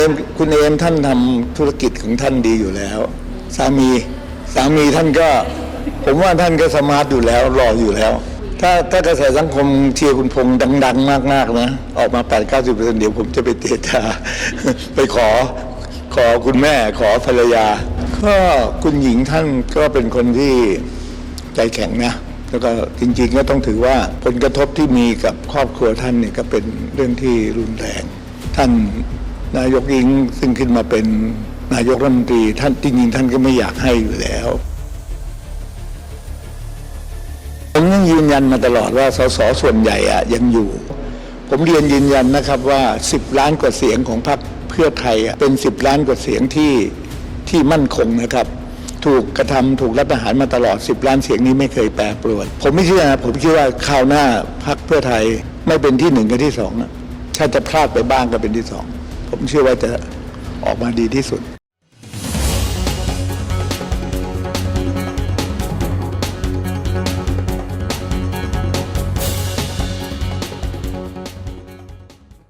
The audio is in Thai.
เอมคุณเอมท่านทำธุรกิจของท่านดีอยู่แล้ว สามีสามีท่านก็ ผมว่าท่านก็สมาร์ทอยู่แล้วรออยู่แล้ว ถ้าถ้ากระแสสังคมเชียร์คุณพงษ์ดัง ๆ มากๆนะ ออกมา 8 9 0เดี๋ยวผมจะไปเตะตาไปขอขอคุณแม่ขอภรรยา ก็คุณหญิงท่านก็เป็นคนที่ใจแข็งนะแล้วก็จริงๆก็ต้องถือว่าผลกระทบที่มีกับครอบครัวท่านเนี่ยก็เป็นเรื่องที่รุนแรงท่าน นายกยิงซึ่งขึ้นมาเป็นนายกรัฐมนตรีท่านจริงๆท่านก็ไม่อยากให้อยู่แล้วผมยังยืนยันมาตลอดว่าสสส่วนใหญ่อะยังอยู่ ผมเรียนยืนยันนะครับว่า 10 ล้านกว่าเสียงของพรรคเพื่อไทยเป็น 10 ล้านกว่าเสียงที่ที่มั่นคงนะครับ ถูกกระทำถูกรัฐประหารมาตลอด 10 ล้านเสียงนี้ไม่เคยแปรปรวน ผมไม่เชื่อนะผมคิดว่าคราวหน้าพรรคเพื่อไทยไม่เป็นที่หนึ่งกับที่สองนะถ้าจะพลาดไปบ้างก็เป็นที่สอง ผมเชื่อว่าจะออกมาดีที่สุด